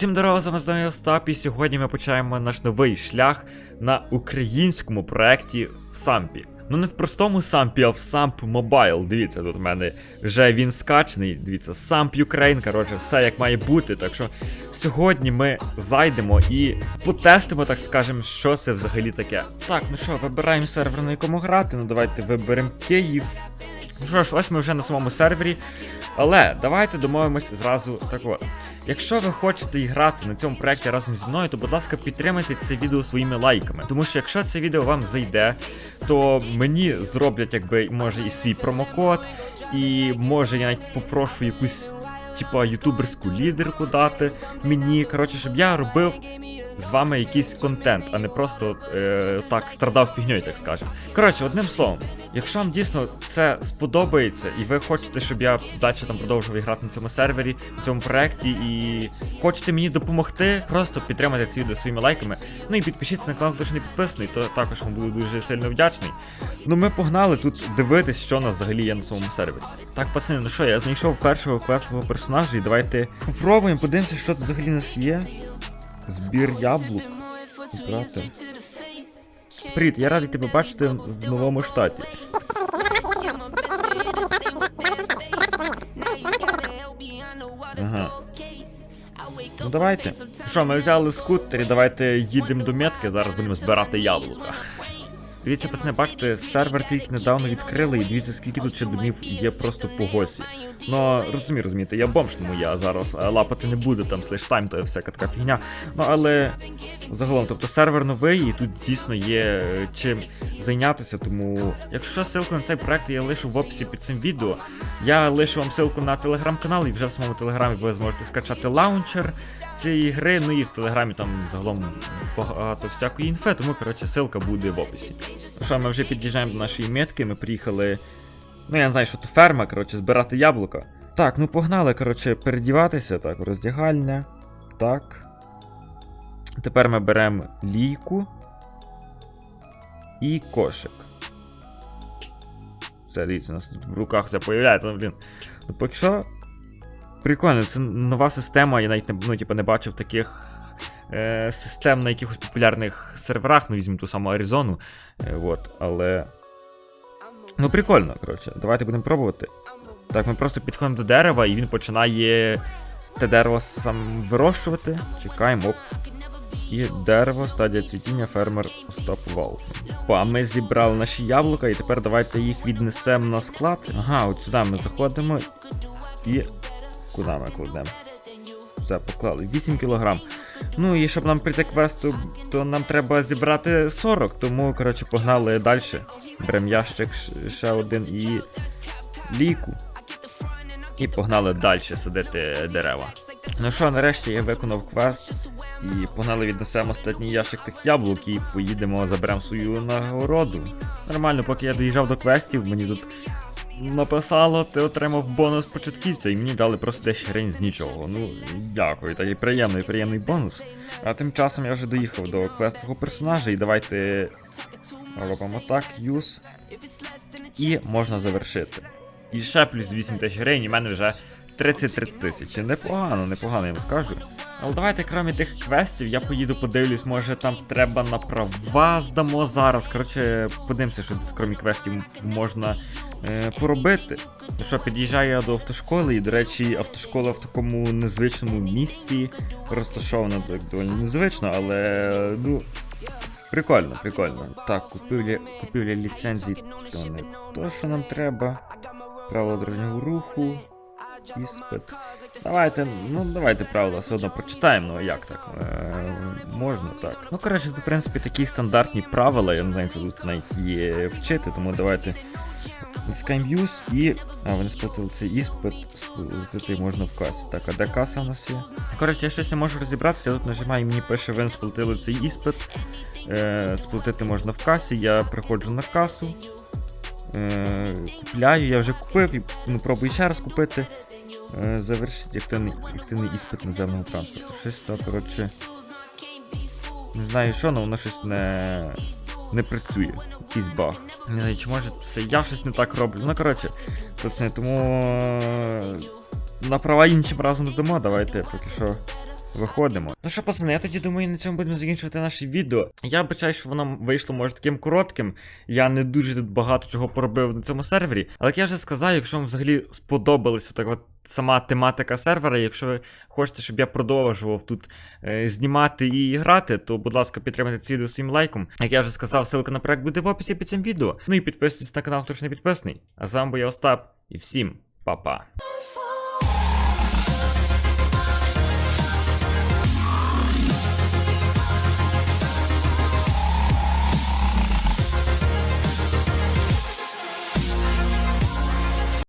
Всім дорога, з знову Остап, і сьогодні ми починаємо наш новий шлях на українському проєкті в Сампі. Ну не в простому Сампі, а в Самп Мобайл. Дивіться, тут в мене вже він скачений. Дивіться, Самп Ukraine, коротше, все як має бути. Так що сьогодні ми зайдемо і потестимо, так скажемо, що це взагалі таке. Так, ну що, вибираємо сервер, на якому грати. Ну давайте виберемо Київ. Ну що ж, ось ми вже на самому сервері. Але давайте домовимось зразу так от. Якщо ви хочете грати на цьому проєкті разом зі мною, то будь ласка, підтримайте це відео своїми лайками. Тому що якщо це відео вам зайде, то мені зроблять, якби, може, і свій промокод, і може я навіть попрошу якусь, типа, ютуберську лідерку дати мені. Коротше, щоб я робив з вами якийсь контент, а не просто е, так страдав фігньою, так скажемо. Коротше, одним словом, якщо вам дійсно це сподобається, і ви хочете, щоб я далі там продовжував грати на цьому сервері, на цьому проєкті, і хочете мені допомогти, просто підтримайте це відео своїми лайками. Ну і підпишіться на канал, хто ж не підписаний, то також вам буду дуже сильно вдячний. Ну ми погнали тут дивитись, що у нас взагалі є на самому сервері. Так, пацани, ну що, я знайшов першого квестового персонажа, і давайте попробуємо, подивимося, що тут взагалі у нас є. Збір яблук. Брати. Привіт, я радий тебе бачити в новому штаті. Ага. Ну давайте. Що, ми взяли скутер і давайте їдемо до метки, зараз будемо збирати яблука. Дивіться, пацани, бачите, сервер тільки недавно відкрили, і дивіться, скільки тут ще домів є просто по госі. Ну, розумію, розумієте, я бомж, тому я зараз е, лапати не буду, там слеш тайм, то всяка така фігня. Ну але загалом, тобто сервер новий, і тут дійсно є е, чим зайнятися. Тому, якщо ссылку на цей проект я лишу в описі під цим відео, я лишу вам ссылку на телеграм-канал, і вже в самому телеграмі ви зможете скачати лаунчер цієї гри. Ну і в телеграмі там загалом багато всякої інфи, тому коротше ссылка буде в описі. Ну Що, ми вже під'їжджаємо до нашої метки, ми приїхали. Ну, я не знаю, що то ферма, коротше, збирати яблука. Так, ну погнали, коротше, передіватися. Так, роздягальня. Так. Тепер ми беремо лійку і кошик. Все, дивіться, у нас в руках все появляється, ну, блін. Ну, поки що. Прикольно, це нова система, я навіть не, ну, типу, не бачив таких е, систем на якихось популярних серверах, ну візьмемо ту саму Аризону. Е, от, але. Ну, прикольно, коротше, давайте будемо пробувати. Так, ми просто підходимо до дерева, і він починає те дерево сам вирощувати. Чекаємо, оп. І дерево, стадія цвітіння, фермер Остап Вал. А ми зібрали наші яблука, і тепер давайте їх віднесемо на склад. Ага, от сюди ми заходимо і. Куди ми кладемо? Все, поклали. 8 кілограм. Ну і щоб нам прийти квесту, то нам треба зібрати 40, тому, коротше, погнали далі. Беремо ящик ще один і ліку. І погнали далі садити дерева. Ну що, нарешті я виконав квест. І погнали віднесемо останній ящик тих яблук і поїдемо, заберемо свою нагороду. Нормально, поки я доїжджав до квестів, мені тут написало, ти отримав бонус початківця, і мені дали просто 10 гривень з нічого. Ну, дякую, такий приємний, приємний бонус. А тим часом я вже доїхав до квестового персонажа, і давайте робимо так, юз. І можна завершити. І ще плюс 8 тисяч гривень, і в мене вже 33 тисячі. Непогано, непогано, я вам скажу. Але давайте, крім тих квестів, я поїду подивлюсь, може там треба на права здамо зараз. Коротше, подивимося, що тут, крім квестів, можна е, поробити. Ну що, під'їжджаю я до автошколи, і, до речі, автошкола в такому незвичному місці розташована доволі незвично, але ну. Прикольно, прикольно. Так, купівля, купівля ліцензій то не то, що нам треба. Правила дорожнього руху. Іспит. Давайте, ну давайте правила все одно прочитаємо, ну як так? Е, можна так. Ну, коротше, це в принципі такі стандартні правила, я не знаю, що тут навіть є вчити, тому давайте use і. А, вони сплатили цей іспит, сплатити можна в касі. Так, а де каса у нас є? Коротше, я щось не можу розібратися, я тут нажимаю, мені пише, ви не сплатили цей іспит. Е, сплатити можна в касі, я приходжу на касу. Е, купляю, я вже купив, і ну, пробую ще раз купити. Е, завершить активний, активний іспит наземного транспорту. Щось то, коротше. Не знаю що, але воно щось не, не працює. Якийсь баг. Не знаю, чи може це я щось не так роблю. Ну, коротше, пацани, тому е, на права іншим разом здамо. Давайте поки що Виходимо. Ну що, пацани, я тоді думаю, на цьому будемо закінчувати наше відео. Я бачаю, що воно вийшло, може, таким коротким. Я не дуже тут багато чого поробив на цьому сервері. Але як я вже сказав, якщо вам взагалі сподобалася так от сама тематика сервера, якщо ви хочете, щоб я продовжував тут е, знімати і грати, то, будь ласка, підтримайте це відео своїм лайком. Як я вже сказав, ссылка на проект буде в описі під цим відео. Ну і підписуйтесь на канал, хто ж не підписаний. А з вами був я Остап, і всім па-па.